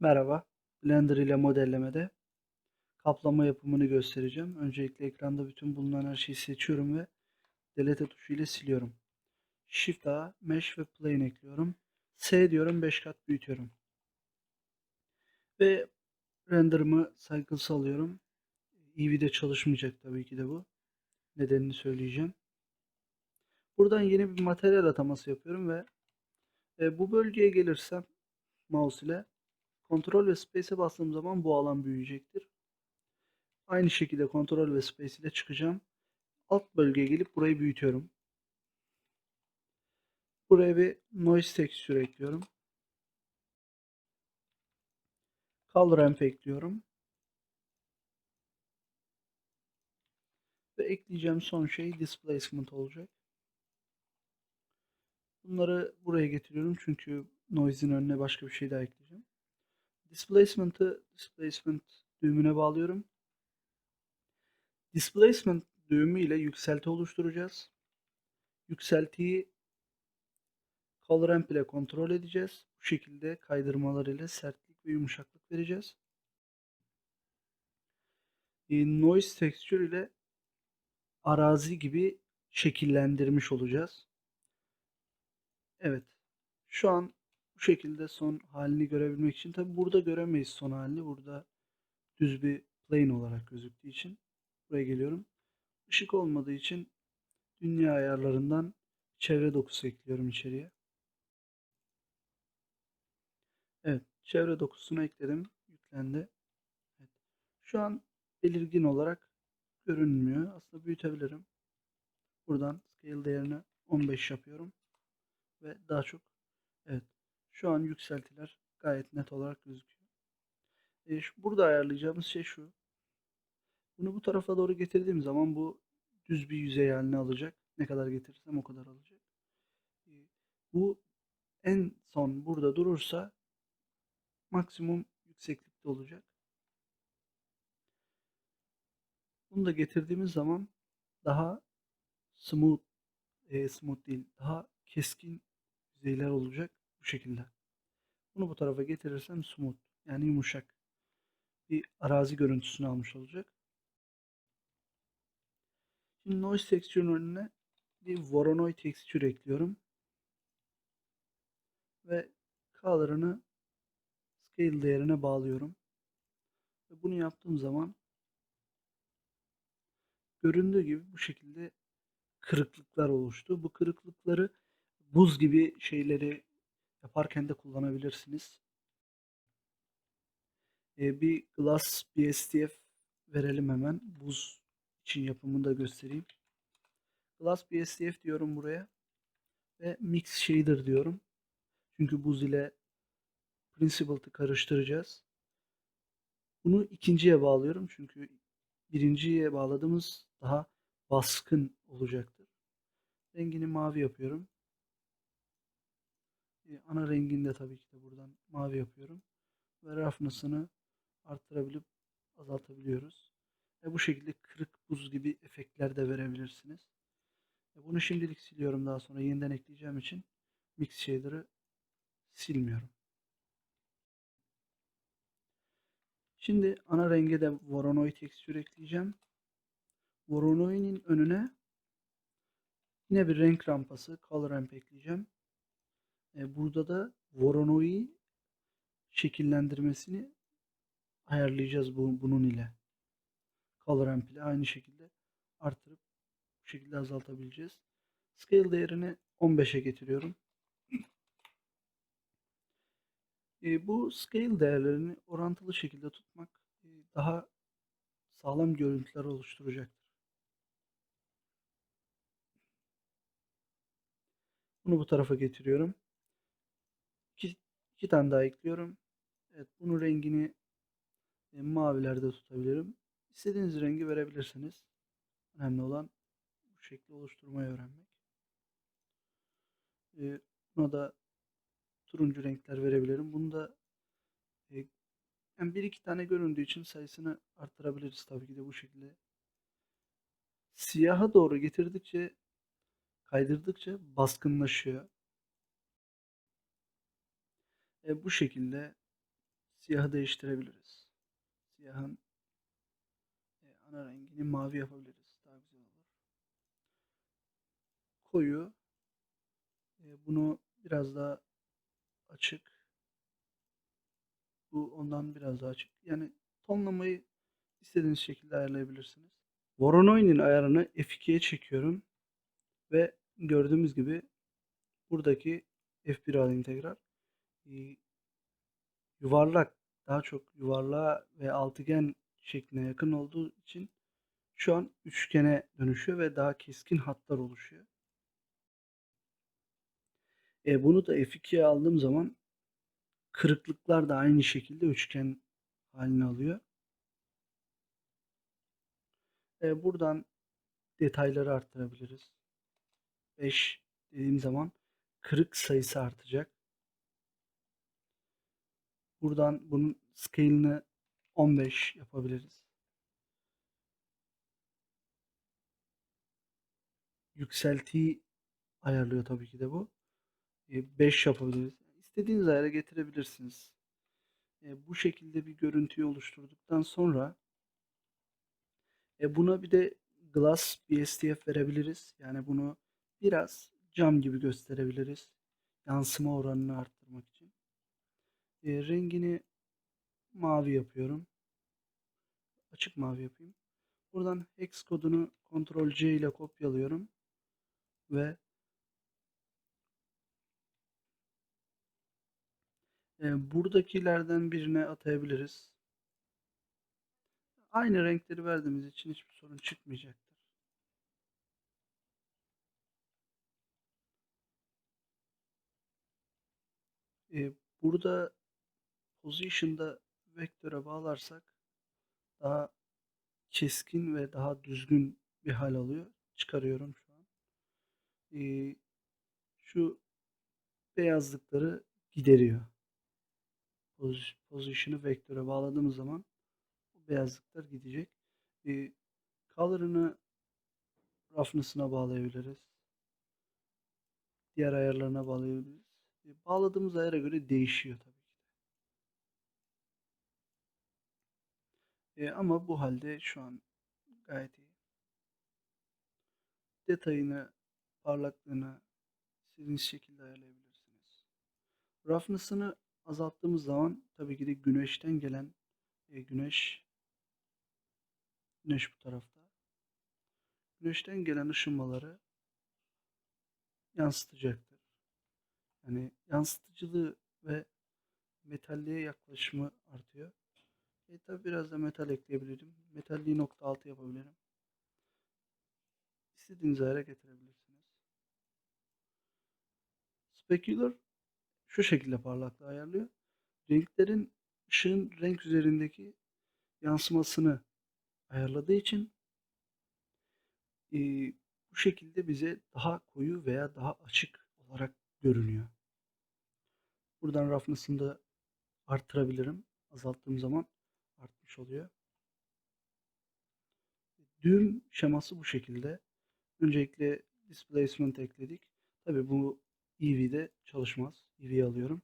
Merhaba, Blender ile modellemede kaplama yapımını göstereceğim. Öncelikle ekranda bütün bulunan her şeyi seçiyorum ve Delete tuşu ile siliyorum. Shift A, Mesh ve Plane ekliyorum. S diyorum 5 kat büyütüyorum. Ve render'ımı cycles alıyorum. Eevee'de çalışmayacak tabii ki de bu. Nedenini söyleyeceğim. Buradan yeni bir materyal ataması yapıyorum ve e, bu bölgeye gelirsem mouse ile Ctrl ve Space'e bastığım zaman bu alan büyüyecektir. Aynı şekilde Ctrl ve Space ile çıkacağım. Alt bölgeye gelip burayı büyütüyorum. Buraya bir noise texture ekliyorum. Color ramp ekliyorum. Ve ekleyeceğim son şey displacement olacak. Bunları buraya getiriyorum çünkü noise'in önüne başka bir şey daha ekleyeceğim. Displacement'ı displacement düğümüne bağlıyorum. Displacement düğümü ile yükselti oluşturacağız. Yükseltiyi color ramp ile kontrol edeceğiz. Bu şekilde kaydırmalar ile sertlik ve yumuşaklık vereceğiz. E, noise texture ile arazi gibi şekillendirmiş olacağız. Evet. Şu an bu şekilde son halini görebilmek için tabi burada göremeyiz son halini. Burada düz bir plane olarak gözüktüğü için buraya geliyorum. Işık olmadığı için dünya ayarlarından çevre dokusu ekliyorum içeriye. Evet, çevre dokusunu ekledim. Yüklendi. Evet. Şu an belirgin olarak görünmüyor. Aslında büyütebilirim. Buradan scale değerini 15 yapıyorum. Ve daha çok evet şu an yükseltiler gayet net olarak gözüküyor. E, şu, burada ayarlayacağımız şey şu. Bunu bu tarafa doğru getirdiğim zaman bu düz bir yüzey haline alacak. Ne kadar getirirsem o kadar alacak. E, bu en son burada durursa maksimum yükseklikte olacak. Bunu da getirdiğimiz zaman daha smooth, e, smooth değil, daha keskin yüzeyler olacak şekilde. Bunu bu tarafa getirirsem smooth yani yumuşak bir arazi görüntüsünü almış olacak. Şimdi noise texture'ın önüne bir Voronoi texture ekliyorum. Ve color'ını scale değerine bağlıyorum. Ve bunu yaptığım zaman göründüğü gibi bu şekilde kırıklıklar oluştu. Bu kırıklıkları buz gibi şeyleri yaparken de kullanabilirsiniz. Ee, bir Glass BSDF verelim hemen. Buz için yapımını da göstereyim. Glass BSDF diyorum buraya. Ve Mix Shader diyorum. Çünkü buz ile Principle'ı karıştıracağız. Bunu ikinciye bağlıyorum. Çünkü birinciye bağladığımız daha baskın olacaktır. Rengini mavi yapıyorum. E, ana rengini de tabii ki de buradan mavi yapıyorum. Ve roughness'ını arttırabilip azaltabiliyoruz. Ve bu şekilde kırık buz gibi efektler de verebilirsiniz. E, bunu şimdilik siliyorum daha sonra yeniden ekleyeceğim için Mix Shader'ı silmiyorum. Şimdi ana renge de Voronoi texture ekleyeceğim. Voronoi'nin önüne yine bir renk rampası Color Ramp ekleyeceğim. E, burada da Voronoi şekillendirmesini ayarlayacağız bu, bunun ile. Color ile aynı şekilde artırıp bu şekilde azaltabileceğiz. Scale değerini 15'e getiriyorum. E, bu scale değerlerini orantılı şekilde tutmak e, daha sağlam görüntüler oluşturacaktır. Bunu bu tarafa getiriyorum. İki, tane daha ekliyorum. Evet, bunun rengini e, mavilerde tutabilirim. İstediğiniz rengi verebilirsiniz. Önemli olan bu şekli oluşturmayı öğrenmek. E, buna da turuncu renkler verebilirim. Bunu da e, yani bir iki tane göründüğü için sayısını arttırabiliriz tabii ki de bu şekilde. Siyaha doğru getirdikçe kaydırdıkça baskınlaşıyor. E, bu şekilde siyahı değiştirebiliriz. Siyahın e, ana rengini mavi yapabiliriz. Daha güzel olur. Koyu e, bunu biraz daha açık. Bu ondan biraz daha açık. Yani tonlamayı istediğiniz şekilde ayarlayabilirsiniz. Voronoj'un ayarını F2'ye çekiyorum. Ve gördüğümüz gibi buradaki F1 alayım tekrar. Ee, yuvarlak daha çok yuvarlağa ve altıgen şekline yakın olduğu için şu an üçgene dönüşüyor ve daha keskin hatlar oluşuyor. E, bunu da F2'ye aldığım zaman kırıklıklar da aynı şekilde üçgen halini alıyor. E, buradan detayları arttırabiliriz. 5 dediğim zaman kırık sayısı artacak. Buradan bunun scale'ını 15 yapabiliriz. Yükseltiyi ayarlıyor tabii ki de bu. 5 yapabiliriz. İstediğiniz ayara getirebilirsiniz. E, bu şekilde bir görüntüyü oluşturduktan sonra e, buna bir de glass BSDF verebiliriz. Yani bunu biraz cam gibi gösterebiliriz. Yansıma oranını için. E, rengini mavi yapıyorum. Açık mavi yapayım. Buradan hex kodunu Ctrl C ile kopyalıyorum ve e, buradakilerden birine atayabiliriz. Aynı renkleri verdiğimiz için hiçbir sorun çıkmayacaktır. E, burada position'da vektöre bağlarsak daha keskin ve daha düzgün bir hal alıyor. Çıkarıyorum şu an. E, şu beyazlıkları gideriyor. Position'ı vektöre bağladığımız zaman bu beyazlıklar gidecek. E, color'ını roughness'ına bağlayabiliriz. Diğer ayarlarına bağlayabiliriz. E, bağladığımız ayara göre değişiyor tabii ki de. E, ama bu halde şu an gayet iyi. Detayını, parlaklığını istediğiniz şekilde ayarlayabilirsiniz. Roughness'ını azalttığımız zaman tabii ki de güneşten gelen e, güneş güneş bu tarafta. Güneşten gelen ışınmaları yansıtacaktır. Yani yansıtıcılığı ve metalliğe yaklaşımı artıyor. E tabi biraz da metal ekleyebilirim. Metalliği nokta altı yapabilirim. İstediğiniz ayara getirebilirsiniz. Specular şu şekilde parlaklığı ayarlıyor. Renklerin ışığın renk üzerindeki yansımasını ayarladığı için e, bu şekilde bize daha koyu veya daha açık olarak görünüyor. Buradan roughness'ını da arttırabilirim. Azalttığım zaman artmış oluyor. Düğüm şeması bu şekilde. Öncelikle displacement ekledik. Tabi bu EV'de çalışmaz. EV alıyorum.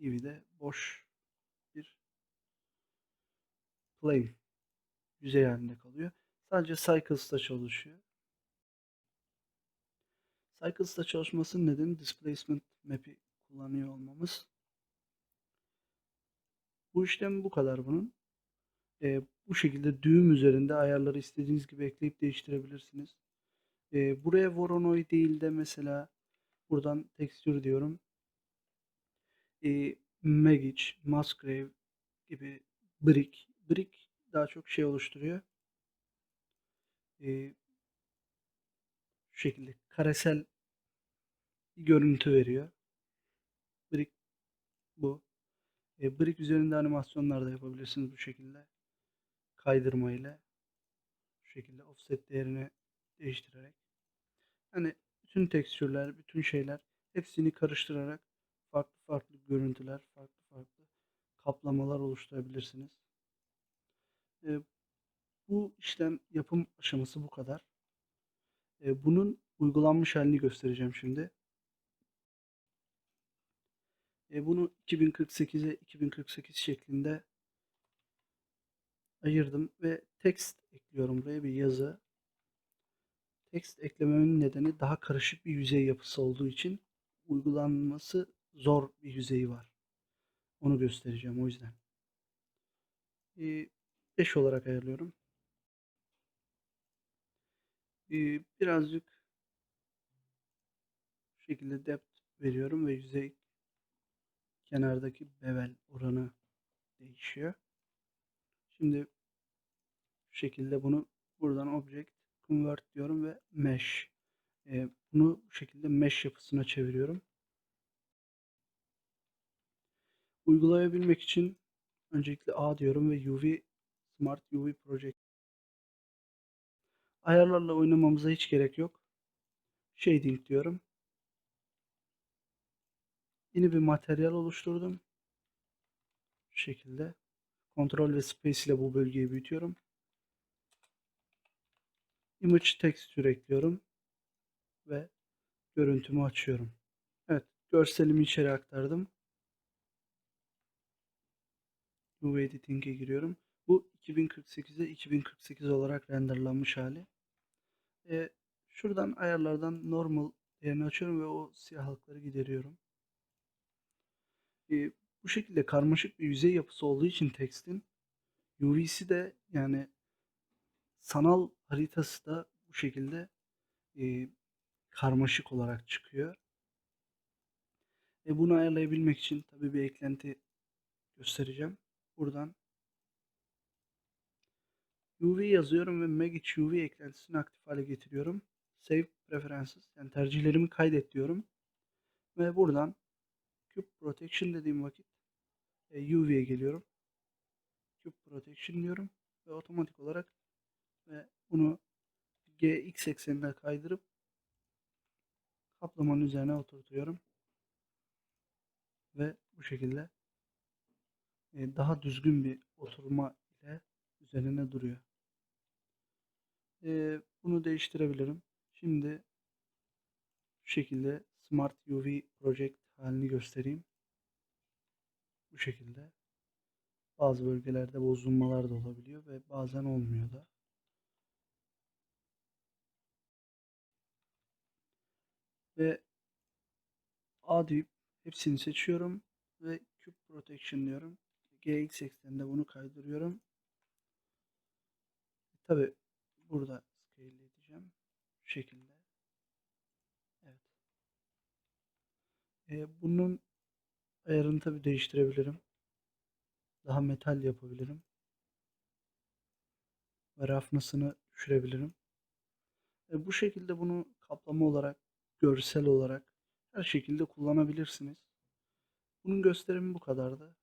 EV'de boş bir plane yüzey halinde kalıyor. Sadece Cycles'ta çalışıyor. Cycles'ta çalışmasının nedeni displacement map'i kullanıyor olmamız. Bu işlem bu kadar bunun. E, bu şekilde düğüm üzerinde ayarları istediğiniz gibi ekleyip değiştirebilirsiniz. E, buraya Voronoi değil de mesela buradan texture diyorum. E, Magic, Musgrave gibi Brick. Brick daha çok şey oluşturuyor. E, şu şekilde karesel bir görüntü veriyor. Brick bu. E, Brick üzerinde animasyonlar da yapabilirsiniz bu şekilde. Kaydırma ile. Şu şekilde offset değerini değiştirerek. Hani bütün tekstürler, bütün şeyler hepsini karıştırarak farklı farklı görüntüler, farklı farklı kaplamalar oluşturabilirsiniz. E, bu işlem yapım aşaması bu kadar. E, bunun uygulanmış halini göstereceğim şimdi. E, bunu 2048'e 2048 şeklinde ayırdım ve text ekliyorum buraya bir yazı. Text eklememin nedeni daha karışık bir yüzey yapısı olduğu için uygulanması zor bir yüzeyi var. Onu göstereceğim o yüzden. 5 olarak ayarlıyorum. Ee, birazcık şekilde depth veriyorum ve yüzey kenardaki bevel oranı değişiyor. Şimdi şu şekilde bunu buradan object convert diyorum ve mesh. Ee, bunu bu şekilde mesh yapısına çeviriyorum. Uygulayabilmek için öncelikle A diyorum ve UV Smart UV Project ayarlarla oynamamıza hiç gerek yok. Shading diyorum. Yeni bir materyal oluşturdum. Şu şekilde. Ctrl ve Space ile bu bölgeyi büyütüyorum. Image texture ekliyorum. Ve görüntümü açıyorum. Evet. Görselimi içeri aktardım. UV Editing'e giriyorum. Bu 2048'e 2048 olarak renderlanmış hali. E, şuradan ayarlardan normal değerini açıyorum ve o siyahlıkları gideriyorum. E, bu şekilde karmaşık bir yüzey yapısı olduğu için tekstin UV'si de yani sanal haritası da bu şekilde e, karmaşık olarak çıkıyor. E, bunu ayarlayabilmek için tabii bir eklenti göstereceğim. Buradan UV yazıyorum ve Magic UV eklentisini aktif hale getiriyorum. Save Preferences yani tercihlerimi kaydet diyorum. Ve buradan Cube Protection dediğim vakit e, UV'ye geliyorum. Cube Protection diyorum ve otomatik olarak ve bunu GX eksenine kaydırıp kaplamanın üzerine oturtuyorum. Ve bu şekilde e, daha düzgün bir oturma ile üzerine duruyor. E, bunu değiştirebilirim. Şimdi şu şekilde Smart UV Project halini göstereyim. Bu şekilde. Bazı bölgelerde bozulmalar da olabiliyor ve bazen olmuyor da. Ve A deyip hepsini seçiyorum ve Cube Protection diyorum. GX ekseninde bunu kaydırıyorum. Tabi burada scale edeceğim. Şu şekilde. Evet. Ee, bunun ayarını tabi değiştirebilirim. Daha metal yapabilirim. Ve roughness'ını düşürebilirim. E, bu şekilde bunu kaplama olarak, görsel olarak her şekilde kullanabilirsiniz. Bunun gösterimi bu kadardı.